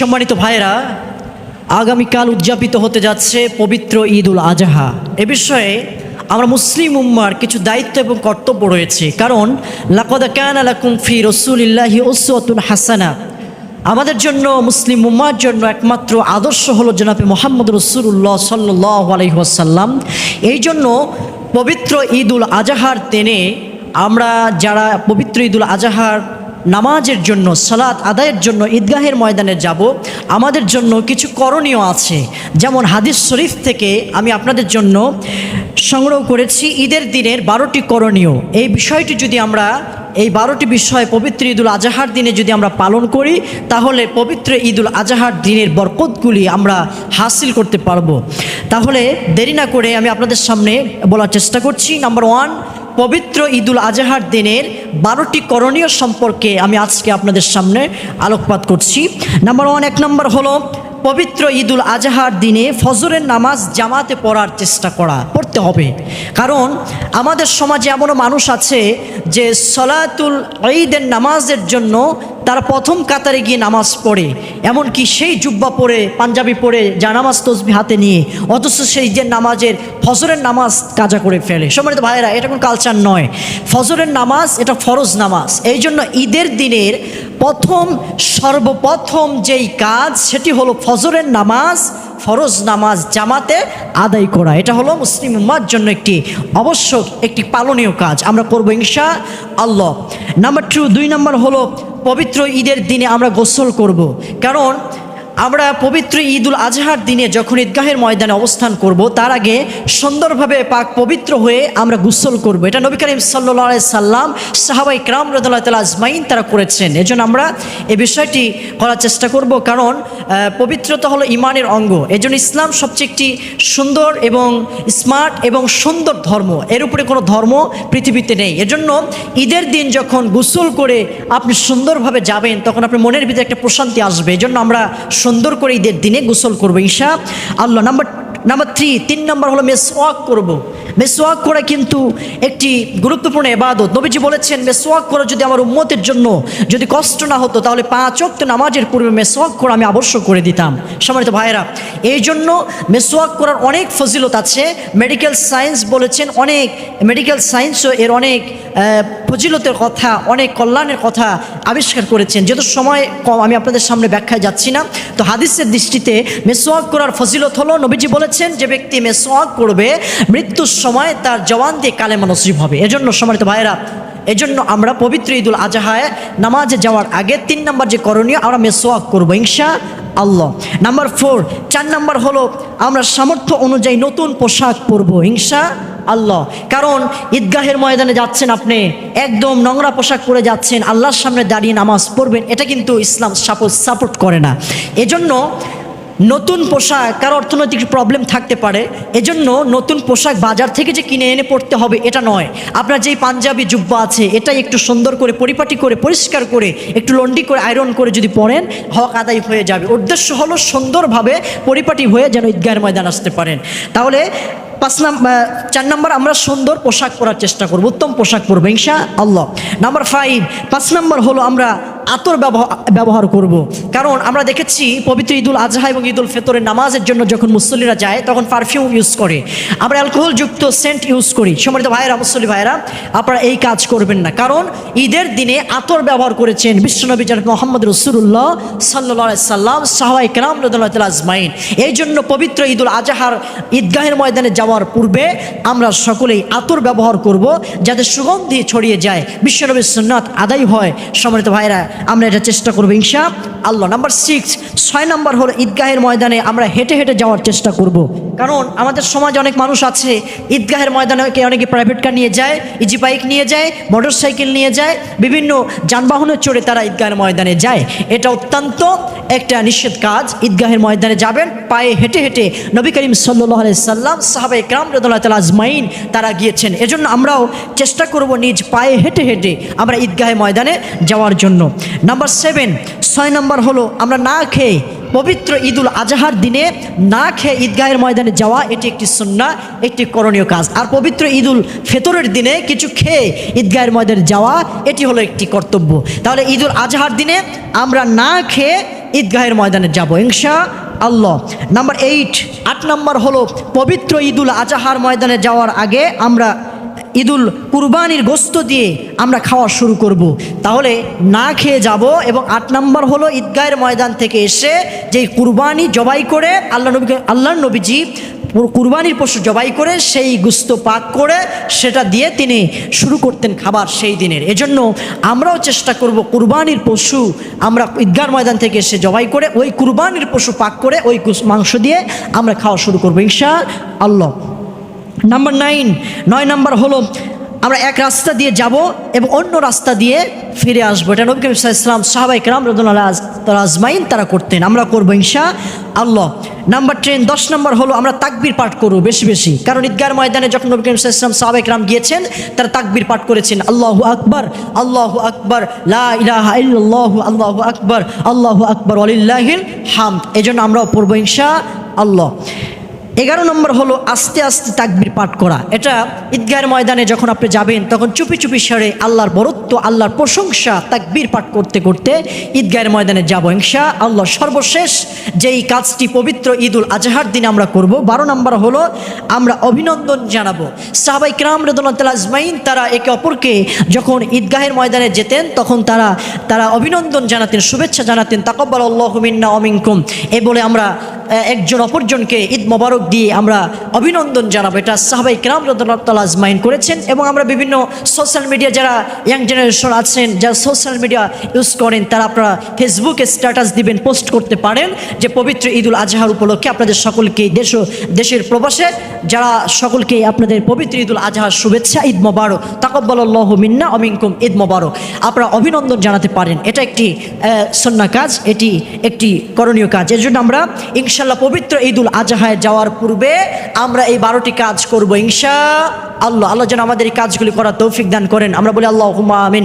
সম্মানিত ভাইরা আগামীকাল উদযাপিত হতে যাচ্ছে পবিত্র ঈদ উল আজহা। এ বিষয়ে আমরা মুসলিম উম্মার কিছু দায়িত্ব এবং কর্তব্য রয়েছে। কারণ, লাকদ কান আলাকুম রসুলিল্লাহি ওসুয়াতুন হাসানা। আমাদের জন্য, মুসলিম উম্মার জন্য একমাত্র আদর্শ হলো জনাবে মোহাম্মদ রসুল্লাহ সাল্লাহ আলহিহাসাল্লাম এই জন্য পবিত্র ঈদ উল আজহার দিনে আমরা যারা পবিত্র ঈদ উল আজহার নামাজের জন্য, সালাত আদায়ের জন্য, ঈদগাহের ময়দানে যাব। আমাদের জন্য কিছু করণীয় আছে। যেমন হাদিস শরীফ থেকে আমি আপনাদের জন্য সংগ্রহ করেছি ঈদের দিনের বারোটি করণীয়। এই বিষয়টি যদি আমরা, এই বারোটি বিষয় পবিত্র ঈদুল আজহার দিনে যদি আমরা পালন করি, তাহলে পবিত্র ঈদুল আজহার দিনের বরকতগুলি আমরা হাসিল করতে পারব। তাহলে দেরি না করে আমি আপনাদের সামনে বলার চেষ্টা করছি। নাম্বার ওয়ান পবিত্র ঈদুল আজহার দিনের বারোটি করণীয় সম্পর্কে আমি আজকে আপনাদের সামনে আলোকপাত করছি। নাম্বার ওয়ান এক নম্বর হলো পবিত্র ঈদুল আজহার দিনে ফজরের নামাজ জামাতে পড়ার চেষ্টা করা, পড়তে হবে। কারণ আমাদের সমাজে এমনও মানুষ আছে যে সলাতুল ঈদের নামাজের জন্য তারা প্রথম কাতারে গিয়ে নামাজ পড়ে। এমনকি সেই জুব্বা পরে, পাঞ্জাবি পরে জানামাজ তসবি হাতে নিয়ে, অথচ সেই যে নামাজের ফজরের নামাজ কাজা করে ফেলে। সম্মানিত ভাইরা এটা কোনো কালচার নয়। ফজরের নামাজ, এটা ফরজ নামাজ। এই জন্য ঈদের দিনের প্রথম, সর্বপ্রথম যেই কাজ, সেটি হলো ফজরের নামাজ ফরজ নামাজ জামাতে আদায় করা। এটা হলো মুসলিম উম্মার জন্য একটি আবশ্যক, একটি পালনীয় কাজ। আমরা করব ইনশা আল্লাহ। নাম্বার টু দুই নাম্বার হলো পবিত্র ঈদের দিনে আমরা গোসল করব। কারণ আমরা পবিত্র ঈদুল আজহার দিনে যখন ঈদগাহের ময়দানে অবস্থান করব, তার আগে সুন্দরভাবে পাক পবিত্র হয়ে আমরা গুসল করব। এটা নবী করিম সাল্লা সাল্লাম, সাহাবাই ক্রাম রদুল্লাহ তালা আজমাইন তারা করেছেন। এজন্য আমরা এ বিষয়টি করার চেষ্টা করব, কারণ পবিত্রতা হলো ইমানের অঙ্গ। এজন্য ইসলাম সবচেয়ে একটি সুন্দর এবং স্মার্ট এবং সুন্দর ধর্ম। এর উপরে কোনো ধর্ম পৃথিবীতে নেই। এজন্য ঈদের দিন যখন গুসল করে আপনি সুন্দরভাবে যাবেন, তখন আপনার মনের ভিতরে একটা প্রশান্তি আসবে। এজন্য আমরা সুন্দর করে ঈদের দিনে গোসল করব ঈশা। আল্লাহ নাম্বার নাম্বার থ্রি তিন নম্বর হলো মেসওয়াক করব। মেসওয়াক করা কিন্তু একটি গুরুত্বপূর্ণ এবাদত নবীজি বলেছেন, মেসওয়াক করা যদি আমার উম্মতের জন্য যদি কষ্ট না হতো, তাহলে পাঁচ অক্ত নামাজের পূর্বে মেসওয়াক করা আমি আবশ্যক করে দিতাম। সম্মানিত ভাইয়েরা এই জন্য মেসওয়াক করার অনেক ফজিলত আছে। মেডিকেল সায়েন্স বলেছেন, অনেক মেডিকেল সায়েন্সও এর অনেক ফজিলতের কথা, অনেক কল্যাণের কথা আবিষ্কার করেছেন। যেহেতু সময় কম, আমি আপনাদের সামনে ব্যাখ্যায় যাচ্ছি না। তো হাদিসের দৃষ্টিতে মেসোয়াক করার ফজিলত হলো, নবীজি বলেছেন, যে ব্যক্তি মেসোয়াক করবে, মৃত্যুর সময় তার জওয়ান দিয়ে কালেমা নসিব হবে। এজন্য সম্মানিত ভাইরা এজন্য আমরা পবিত্র ঈদুল আজহায় নামাজে যাওয়ার আগে তিন নম্বর যে করণীয়, আমরা মেসোয়াক করব, ইনশা আল্লাহ। নাম্বার ফোর, চার নাম্বার হলো, আমরা সামর্থ্য অনুযায়ী নতুন পোশাক পরবো, ইনশা আল্লাহ। কারণ ঈদগাহের ময়দানে যাচ্ছেন আপনি, একদম নোংরা পোশাক পরে যাচ্ছেন, আল্লাহর সামনে দাঁড়িয়ে নামাজ পড়বেন, এটা কিন্তু ইসলাম সাপোর্ট সাপোর্ট করে না। এজন্য নতুন পোশাক, কারও অর্থনৈতিক প্রবলেম থাকতে পারে, এজন্য নতুন পোশাক বাজার থেকে যে কিনে এনে পড়তে হবে, এটা নয়। আপনার যেই পাঞ্জাবি জুব্বা আছে, এটাই একটু সুন্দর করে, পরিপাটি করে, পরিষ্কার করে, একটু লন্ডি করে আয়রন করে যদি পরেন, হক আদায় হয়ে যাবে। উদ্দেশ্য হলো সুন্দরভাবে পরিপাটি হয়ে যেন ঈদগাহের ময়দান আসতে পারেন। তাহলে পাঁচ নাম্বার চার নাম্বার আমরা সুন্দর পোশাক পরার চেষ্টা করব, উত্তম পোশাক পরবো, ইনশা আল্লাহ। নাম্বার ফাইভ পাঁচ নাম্বার হলো আমরা আতর ব্যবহার করব। কারণ আমরা দেখেছি পবিত্র ঈদুল আজহা এবং ঈদুল ফেতরের নামাজের জন্য যখন মুসল্লিরা যায়, তখন পারফিউম ইউজ করে। আমরা অ্যালকোহলযুক্ত সেন্ট ইউজ করি। সম্মানিত ভাইয়েরা, মুসল্লি ভাইয়েরা, আপনারা এই কাজ করবেন না। কারণ ঈদের দিনে আতর ব্যবহার করেছেন বিশ্বনবী জানক মোহাম্মদ রসুল্লাহ সাল্লা সাল্লাম সাহাই কেরাম রদুল্লাহ আজমাইন। এই জন্য পবিত্র ঈদুল আজহার ঈদগাহের ময়দানে যাওয়ার পূর্বে আমরা সকলেই আতর ব্যবহার করব যাতে সুগন্ধি ছড়িয়ে যায়। বিশ্বনবীর সুন্নাত আদায় হয়। সম্মানিত ভাইরা আমরা এটা চেষ্টা করব, ইনশা আল্লাহ। নাম্বার সিক্স ছয় নাম্বার হলো ঈদগাহের ময়দানে আমরা হেঁটে হেঁটে যাওয়ার চেষ্টা করব। কারণ আমাদের সমাজে অনেক মানুষ আছে, ঈদগাহের ময়দানে অনেকে প্রাইভেট কার নিয়ে যায় ইজি বাইক নিয়ে যায় মোটর সাইকেল নিয়ে যায়, বিভিন্ন যানবাহনে চড়ে তারা ঈদগাহের ময়দানে যায়। এটা অত্যন্ত একটা নিষেধ কাজ, ঈদগাহের ময়দানে যাবেন, পায়ে হেঁটে হেঁটে নবী করিম সাল্লাহ সাল্লাম সাহাবা ইকরাম রদুল্লাহ তাল আজমাইন তারা গিয়েছেন। এজন্য আমরাও চেষ্টা করব নিজ পায়ে হেঁটে হেঁটে আমরা ঈদগাহে ময়দানে যাওয়ার জন্য। নাম্বার সেভেন ছয় নম্বর হলো, আমরা না খেয়ে পবিত্র ঈদুল আজহার দিনে না খেয়ে ঈদগাহের ময়দানে যাওয়া, এটি একটি সুন্না, একটি করণীয় কাজ। আর পবিত্র ঈদুল ফেতরের দিনে কিছু খেয়ে ঈদগাহের ময়দানে যাওয়া, এটি হলো একটি কর্তব্য। তাহলে ঈদুল আজহার দিনে আমরা না খেয়ে ঈদগাহের ময়দানে যাব, ইনশা আল্লাহ। নাম্বার এইট আট নম্বর হলো, পবিত্র ঈদুল আজাহার ময়দানে যাওয়ার আগে আমরা ঈদুল কুরবানির গোস্ত দিয়ে আমরা খাওয়া শুরু করব। তাহলে না খেয়ে যাব এবং আট নম্বর হলো ঈদগাহের ময়দান থেকে এসে যেই কুরবানি জবাই করে আল্লাহ নবীকে আল্লাহ নবীজি কুরবানির পশু জবাই করে সেই গুস্ত পাক করে সেটা দিয়ে তিনি শুরু করতেন খাবার সেই দিনের। এজন্য আমরাও চেষ্টা করব কুরবানির পশু আমরা ঈদগার ময়দান থেকে এসে জবাই করে ওই কুরবানির পশু পাক করে ওই মাংস দিয়ে আমরা খাওয়া শুরু করব। ইনশা আল্লাহ নাম্বার নাইন নয় নাম্বার হলো, আমরা এক রাস্তা দিয়ে যাব এবং অন্য রাস্তা দিয়ে ফিরে আসব। এটা নবী করিম ইসলাম সাহাবাই রদুল্লাহ আজমাইন, তারা করতেন। আমরা করব ইনশা আল্লাহ। নাম্বার টেন দশ নম্বর হলো, আমরা তাকবির পাঠ করব বেশি বেশি। কারণ ঈদগার ময়দানে যখন নবী করিম ইসলাম সাহাবাই কালাম গিয়েছেন, তারা তাকবির পাঠ করেছেন। আল্লাহু আকবর আল্লাহু আকবর, লা ইলাহা ইল্লাল্লাহু, আল্লাহু আকবার আল্লাহু আকবার, ওয়ালিল্লাহিল হামদ। এজন্য আমরাও পড়ব ইনশা আল্লাহ। এগারো নম্বর হলো আস্তে আস্তে তাকবির পাঠ করা। এটা ঈদগাহের ময়দানে যখন আপনি যাবেন, তখন চুপি চুপি সারে আল্লাহর বরত্ব, আল্লাহর প্রশংসা তাকবির পাঠ করতে করতে ঈদগাহের ময়দানে যাব ইনশা আল্লাহ। সর্বশেষ যেই কাজটি পবিত্র ঈদুল আজহার দিনে আমরা করব, বারো নম্বর হলো আমরা অভিনন্দন জানাব। সাহাবাই ক্রাম রদুল্লাহ আজমাইন, তারা একে অপরকে যখন ঈদগাহের ময়দানে যেতেন, তখন তারা তারা অভিনন্দন জানাতেন, শুভেচ্ছা জানাতেন তাকব্বাল আল্লাহ মিন্না অমিনকুম এ বলে আমরা একজন অপরজনকে ঈদ মোবারক দিয়ে আমরা অভিনন্দন জানাব। এটা সাহাবাই কেরাম রদুল্লাহ আজমাইন করেছেন এবং আমরা বিভিন্ন সোশ্যাল মিডিয়া যারা ইয়াং জেনারেশন আছেন, যারা সোশ্যাল মিডিয়া ইউজ করেন, তারা আপনারা ফেসবুকে স্ট্যাটাস দিবেন পোস্ট করতে পারেন যে পবিত্র ঈদুল আজহার উপলক্ষে আপনাদের সকলকে দেশ দেশের প্রবাসে, যারা সকলকে আপনাদের পবিত্র ঈদুল আজহার শুভেচ্ছা, ঈদ মোবারক তাকব্বাল্লাহ মিন্না অমিনকুম ঈদ মোবারক। আপনারা অভিনন্দন জানাতে পারেন। এটা একটি সন্না কাজ, এটি একটি করণীয় কাজ। এর জন্য আমরা ইনশাল্লাহ পবিত্র ঈদুল আজহায় যাওয়ার পূর্বে আমরা এই বারোটি কাজ করব, ইনশা আল্লাহ। আল্লাহ যেন আমাদের এই কাজগুলি করার তৌফিক দান করেন। আমরা বলি আল্লাহ আমিন।